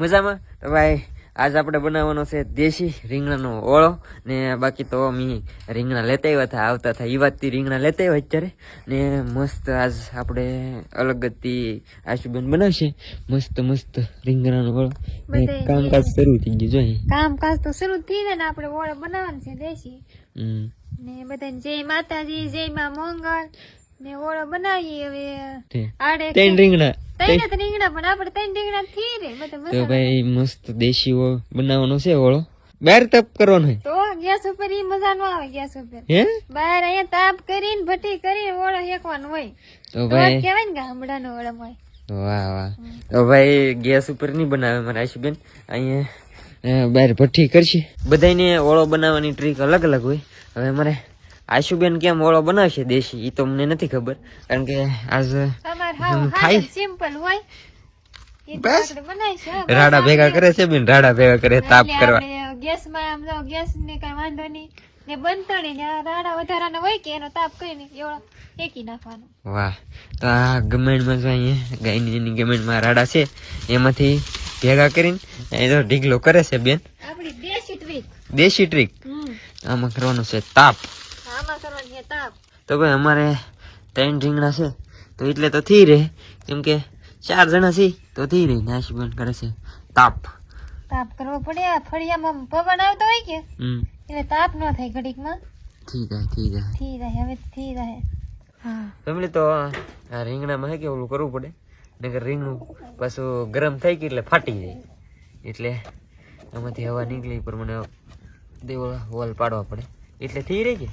મજામાં? તો ભાઈ આજ આપણે બનાવવાનો છે દેશી રીંગણાનો ઓળો. ને બાકી તો અમે રીંગણા લેતા આવ્યા હતા આવતા હતા. એ વાતથી રીંગણા લેતા આવ્યા અત્યારે. ને મસ્ત આજ આપણે અલગ જ આશુબેન બનાવશે. મસ્ત મસ્ત રીંગણાનો ઓળો. કામકાજ શરૂ થઈ ગયું જોઈએ કામકાજ તો શરૂ થઈ જાય ને આપણે ઓળો બનાવવાનો છે દેશી. ને બધાને જય માતાજી જય માં મંગળ. ને ઓળો બનાવીએ હવે. આડે ત્રણ રીંગણા. ત્રણ રીંગણા પણ આપણે ત્રણ રીંગણા થી રે તો ભાઈ મસ્ત દેશી ઓળો બનાવવાનો છે ઓળો. બહાર તપ કરવાનો તો ગેસ ઉપર ઈ મજા નો આવે ગેસ ઉપર. હે? બહાર અહીંયા તાપ કરીને ભઠી કરીને ઓળો હેકવાનો હોય. તો ભાઈ કહેવાય ને ગામડાનો ઓળો હોય. વાહ વાહ. તો ભાઈ ગેસ ઉપર નહીં બનાવે મારા આશુબેન અહીંયા બહાર ભઠ્ઠી કરશે. બધાને ઓળો બનાવવાની ટ્રીક અલગ અલગ હોય. હવે મારે આશુબેન કેમ ઓળો બનાવશે દેશી એ તો મને નથી ખબર. કારણ કે આજ ખાઈ. સિમ્પલ હોય. બસ. રાડા ભેગા કરે છે બેન રાડા ભેગા કરે તાપ કરવા. ગેસમાં આમ જો ગેસ ને કઈ વાંધો નહીં. ને બંધતણી ને રાડા વધારાના હોય કે એનો તાપ કરીને નાખવાનો. વાહ. તો આ ગમેણમાં જો અહીંયા ગાયની જેની રાડા છે એમાંથી ભેગા કરીને તો ઢીગલો કરે છે બેન. આપણી દેશી ટ્રીક દેશી ટ્રીક આમાં કરવાનું છે તાપ. આમાં કરવાનું છે તાપ. તો ભાઈ અમારે ત્રણ રીંગણા છે. તો એટલે તો થઈ રહે કેમ કે ચાર જણા છે તો થઈ રહે નાશબન કરે છે. તાપ. તાપ કરવો પડે આ ફળિયામાં પવન આવતો હોય કે? એટલે તાપ ન થાય ઘડીકમાં. થઈ જાય થઈ જાય. થઈ જાય હવે થઈ જાય. હા. ફેમિલી તો આ રીંગણામાં હે કે ઓલું કરવું પડે? નકર રીંગણું પાછું ગરમ થઈ ગયું એટલે ફાટી જાય. એટલે આમાંથી હવા નીકળી પણ મને દેવો વોલ પાડવા પડે. એટલે થઈ રહી કે?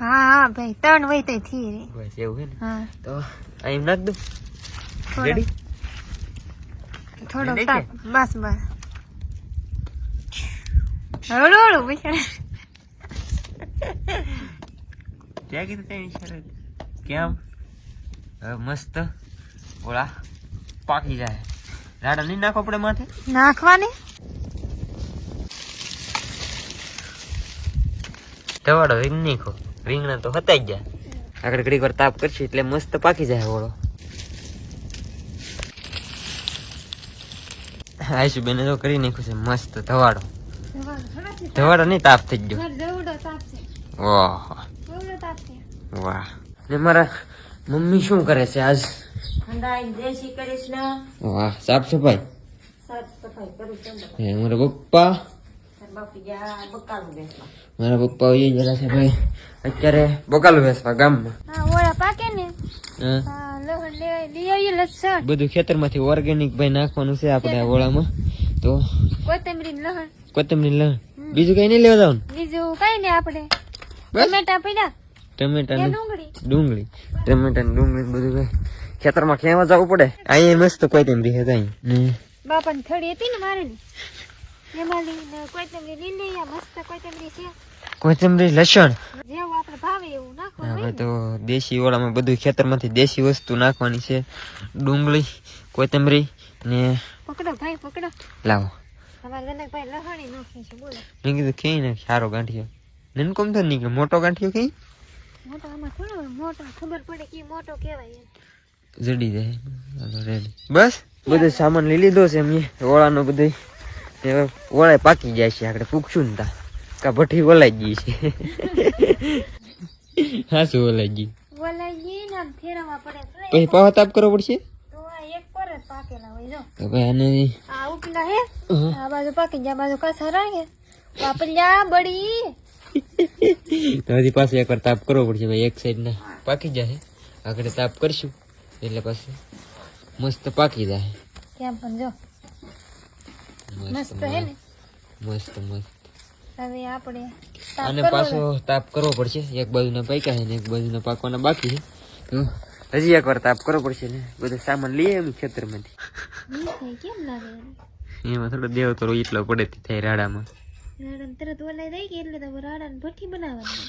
હા હા ભાઈ ત્રણ હોય તો થઈ રે બસ એવું છે ને? હા. તો એમ નાખ દઉં? રેડી થોડો તાપ બસ બસ. હળો હળો બિચારા ક્યાં કીધું તે ઈશારે કેમ? મસ્ત ઓલા પાકી જાય. રાડા નહીં નાખો પડે માથે? નાખવાની? ધવાડો રીંગ નાખો રીંગણા તો હતાઈ ગયા આગળ ઘડીક વાર તાપ કરશે એટલે મસ્ત પાકી જાય ઓળો આશુબેને તો કરી નાખ્યું છે મસ્ત ધવાડો. ધવાડો નહીં તાપ થઈ ગયો. ઓહો. જવડો તાપ છે. વાહ. ને મારા મમ્મી શું કરે છે આજ? વાહ સાફ સફાઈ. સાફ સફાઈ કરું પપ્પા. મારા પપ્પા એ જરા છે ભાઈ. અત્યારે બકાલું વેચવા ગામમાં. બધું ખેતરમાંથી ઓર્ગેનિક ભાઈ નાખવાનું છે આપણે ઓળામાં. તો કોથમરી લહણ કોથમરી લણ બીજું કઈ નહીં લેવા જવાનું. બીજું કઈ નહીં આપણે. ટમેટા ટમેટા ડુંગળી? ડુંગળી. ટમેટા ને ડુંગળી બધું ભાઈ. ખેતરમાં ખેવા જવું પડે. અહીંયા મસ્ત કોઈ છે ત્યાં બાપા ની થડી હતી ને લઈને કોથમરી લસણ. હવે તો દેશી ઓળામાં બધું ખેતરમાંથી દેશી વસ્તુ નાખવાની છે. ડુંગળી કોથમરી ને ને. પકડો ભાઈ પકડો. લાવો. મેં કીધું નાખ સારો ગાંઠિયો. નનકોમ તો નીકળે મોટો ગાંઠિયો કઈ મોટો આમાં થોડો મોટો ખબર પડે કે મોટો કહેવાય જડી જાય. બસ. બધો સામાન લઈ લીધો છે એમ ઓળાનો બધો ઓળાય પાકી જાય છે આપણે પૂછશું ને તા કા ભઠ્ઠી ઓલાઈ ગઈ છે. હા શું ઓલાઈ ગઈ? બોલાઈ ગઈ ને આમ ફેરવવા પડે તો પછી પાવા તાપ કરવો પડશે? તો આ એક પર જ પાકેલા હોય જો. તો ભાઈ આને આ ઉપલા હે હા. આ બાજુ પાકી જાય આ બાજુ કાસા રાખે બાપલ્યા બળી તો હજી પાછું એકવાર તાપ કરવો પડશે ભાઈ એક સાઈડ ના પાકી જાય. આગળ તાપ કરશું એટલે પાછું મસ્ત પાકી જાય. કેમ પણ જો. મસ્ત મસ્ત હે ને મસ્ત મસ્ત. હવે આપણે અને પાછો તાપ કરવો પડશે. એક બાજુના પાક્યા છે ને એક બાજુના પાકવાના બાકી છે. હજી એકવાર તાપ કરવો પડશે ને. બધો સામાન લઈએ એમ ખેતરમાંથી. કેમ લાગે એમાં થોડો દેવ તો એટલો પડે તે થાય રાડામાં. રાડાને તરત ઓલાઈ દઈ કે એટલે તો રાડાને ભઠ્ઠી બનાવવાની.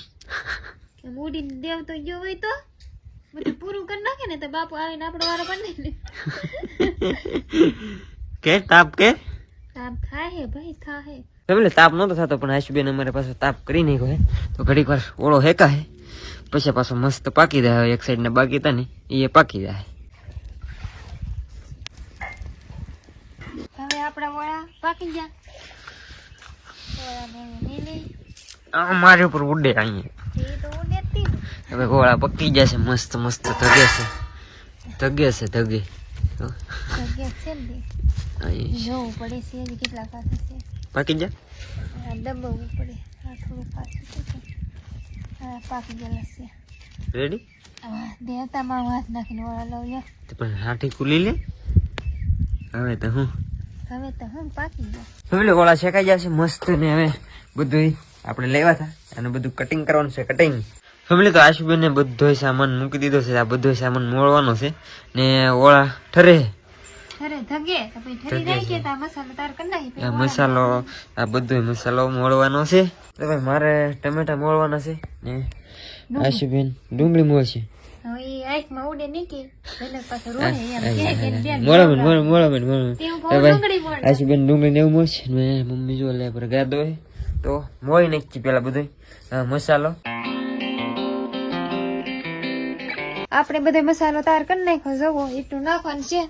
મૂડીને દેવ તો ગયો હોય તો? બધું પૂરું કરી નાખે ને તો બાપુ આવીને આપણો વારો પણ નહીં કે તાપ કે? તાપ થાય ભાઈ થાય હે. તાપ નતો થતો પણ આશુબેન અમારે પાછો તાપ કરી નાખ્યો હે. તો ઘડીક વાર ઓળો હેકા હે. પછી પાછો મસ્ત પાકી જાય એક સાઈડ ને બાકી તા ને એ પાકી જાય. હવે આપણા પાકી ગયા. આ મારી ઉપર ઉડે અહીંયા. હવે ગોળા પકી જશે મસ્ત મસ્ત ધગે છે. ધગે છે ધગે. અહીં જોવું પડે છે કેટલા પાસે છે. પાકી જા? દબાવવું પડે. આ થોડું પાછું. આ પાકી ગયેલા છે. રેડી દેવતામાં હાથ નાખીને વડા લઉં તો પણ હાથી ખુલી લે. હવે તો હું? હવે તો હું પાકી ગયા. ફેમિલી ગોળા શેકાઈ જશે મસ્ત ને હવે બધું આપણે લેવા હતા અને બધું કટિંગ કરવાનું છે કટિંગ ફેમિલી તો આશુબેન બધો સામાન મૂકી દીધો છે આ બધો સામાન મોળવાનો છે ને ઓળા ઠરે. મસાલો આ મસાલો આ બધો મસાલો મોળવાનો છે. તો ભાઈ મારે ટમેટા મોળવાના છે ને આશુબેન ડુંગળી મોળશે આશુબેન ડુંગળી ને એવું મળશે મમ્મી જો લે પર ગાદો તો મોળી નાખી પેલા બધું મસાલો. આપણે બધો મસાલો તૈયાર કરી નાખ્યો જવો એટલું નાખવાનું છે.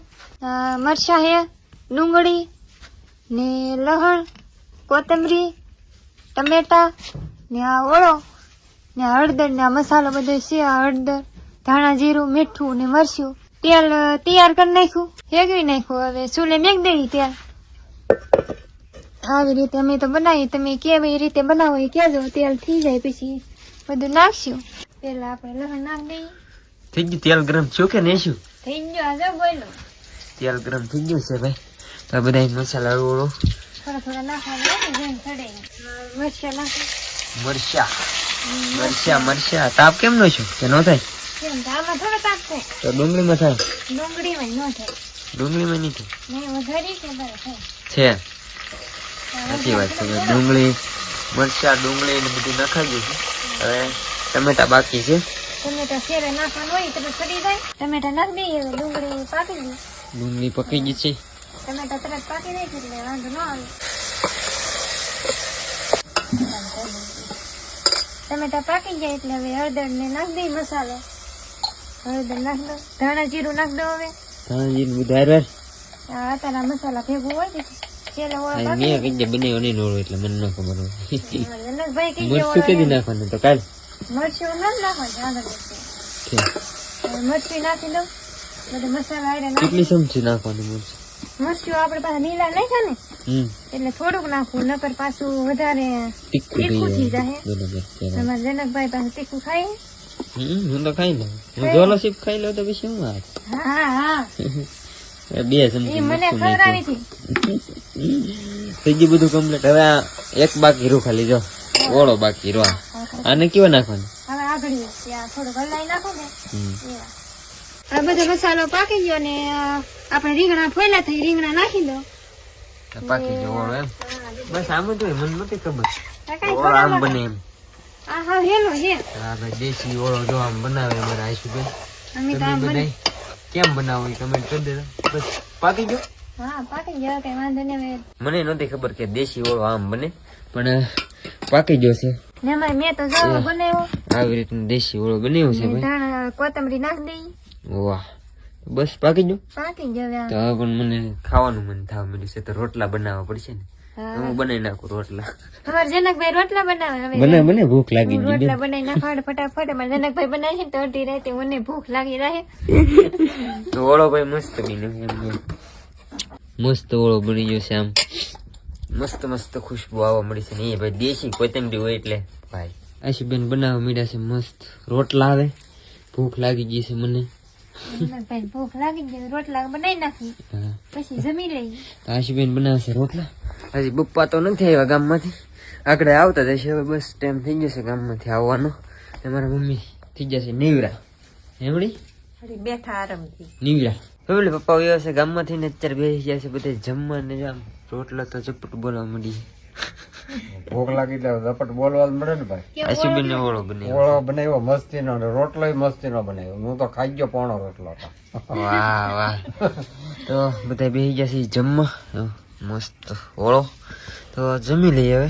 મરચાં હે ડુંગળી ને લહણ, કોથમરી, ટમેટા ને આ ઓળો ને આ હળદર ને આ મસાલો બધો છે. આ હળદર, ધાણા, જીરું, મીઠું ને મરચું તેલ તૈયાર કરી નાખ્યું. હેગવી નાખ્યું. હવે ચૂલે મેક દઈ તેલ. આવી રીતે અમે તો બનાવીએ. તમે કેવી રીતે બનાવો એ કહેજો. તેલ થઈ જાય પછી બધું નાખશું. પેલા આપણે લહણ નાખ દઈએ. થઈ ગયું તેલ ગરમ થયું કે નહીં શું થઈ ગયું આજે બોલો તેલ ગરમ થઈ ગયું છે ભાઈ તો બધા મસાલા હળવો થોડા થોડા નાખવાનું જેમ ચડે મરચાં નાખો મરચા મરચા મરચા તાપ કેમ નો છો કે નો થાય તો ડુંગળીમાં થાય ડુંગળીમાં ન થાય ડુંગળીમાં નહીં થાય છે સાચી વાત છે ડુંગળી મરચા ડુંગળી ને બધું નખાઈ ગયું છે હવે ટમેટા બાકી છે ટમેટા શેરે નાખવાનું હોય તો ચડી જાય. ટમેટા નાખી દઈએ ડુંગળી પાકી દઈએ ડુંગળી પકી ગઈ છે. ટમેટા તરત પાકી જાય એટલે વાંધો ન આવે. ટમેટા પાકી જાય એટલે હવે હળદર ને નાખ દઈ મસાલો. હળદર નાખ દો ધાણા જીરું નાખ દો હવે. ધાણા જીરું બધું હારવાર આ અત્યારે મસાલા ભેગું હોય ને મેં કઈ બનાવ્યો નહીં નોળો એટલે મને ન ખબર હોય. મરચું કેદી નાખવાનું તો કાલ. મરચું ન નાખવાનું આગળ મરચું નાખી દઉં. બધું મસાલા આડે કેટલી ચમચી નાખવાની મરચું? મરચું આપણે પાસે લીલા નાખ્યા ને એટલે થોડુંક નાખવું નકર પાછું વધારે તીખું થઈ જાય. તમારા જનકભાઈ પાસે તીખું ખાઈ હું તો ખાઈ લઉં. હું સીપ ખાઈ લઉં તો પછી શું હા હા. બે ચમચી મને ખવડાવી. હતી થઈ ગયું બધું કમ્પ્લીટ હવે એક બાકી રૂ ખાલી જો. ઓળો બાકી રો આને કેવો નાખવાનો? હવે આગળ ત્યાં હલાઈ નાખો ને. આ બધો મસાલો પાકી ગયો ને આપણે રીંગણા ફોયલા થઈ રીંગણા નાખી દો. પાકી ગયો ઓળો એમ. બસ આમ જ હોય મને નથી ખબર. ઓળો આમ બને એમ. આ હા હેલો હે હા ભાઈ દેશી ઓળો જો આમ બનાવે અમારા આઈશુબેન અમે તો આમ બને. કેમ બનાવો એ કમેન્ટ કરી દેજો. બસ પાકી ગયો? હા પાકી ગયો કઈ વાંધો નહીં મને નહોતી ખબર કે દેશી ઓળો આમ બને પણ પાકી ગયો છે. ને મેં તો જો બનાવ્યો. આવી રીતનું દેશી ઓળો બનાવ્યો છે ભાઈ. કોથમરી નાખી દઈ. વાહ. બસ પાકી ગયો? પાકી ગયો તો હવે પણ મને ખાવાનું મન થવા મળ્યું છે તો રોટલા બનાવવા પડશે ને. હું. બનાવી નાખું રોટલા. અમારે જનકભાઈ રોટલા બનાવે બને મને ભૂખ લાગી ગઈ રોટલા બનાવી નાખવા ફટાફટ. અમારે જનકભાઈ બનાવે છે ને તો અડધી રાતે મને ભૂખ લાગી રહે. તો ઓળો ભાઈ મસ્ત બન્યો. મસ્ત ઓળો બની ગયો છે આમ. મસ્ત મસ્ત ખુશ્બુ આવવા મળી છે ને એ ભાઈ દેશી કોથમરી હોય એટલે. ભાઈ. આશીબેન બનાવવા મળ્યા છે મસ્ત. રોટલા આવે. ભૂખ લાગી ગઈ છે મને. ભૂખ લાગી ગઈ રોટલા બનાવી નાખી. પછી જમી લઈ. તો આશુબેન બનાવે છે રોટલા? હજી પપ્પા તો નથી આવ્યા ગામમાંથી. આગળ આવતા જશે હવે બસ ટાઈમ થઈ જશે ગામમાંથી આવવાનો. ને મારા મમ્મી થઈ જશે નીવરા હેમડી? બેઠા આરામથી. નીવરા ફેમિલી પપ્પા આવ્યા છે ગામમાંથી ને અત્યારે બેસી જાય છે બધે જમવા ને આમ. રોટલા તો ચપટ બોલવા મળી ભોગ લાગી એટલે ઝપટ બોલવા મળે ને ભાઈ? આશુબેન ને ઓળો બનાવ્યો ઓળો બનાવ્યો મસ્તી નો રોટલો મસ્તીનો બનાવ્યો. હું તો ખાઈ ગયો પોણો રોટલો વાહ વાહ. તો બધા બેસી જશે જમવા. મસ્ત ઓળો. તો જમી લઈએ હવે.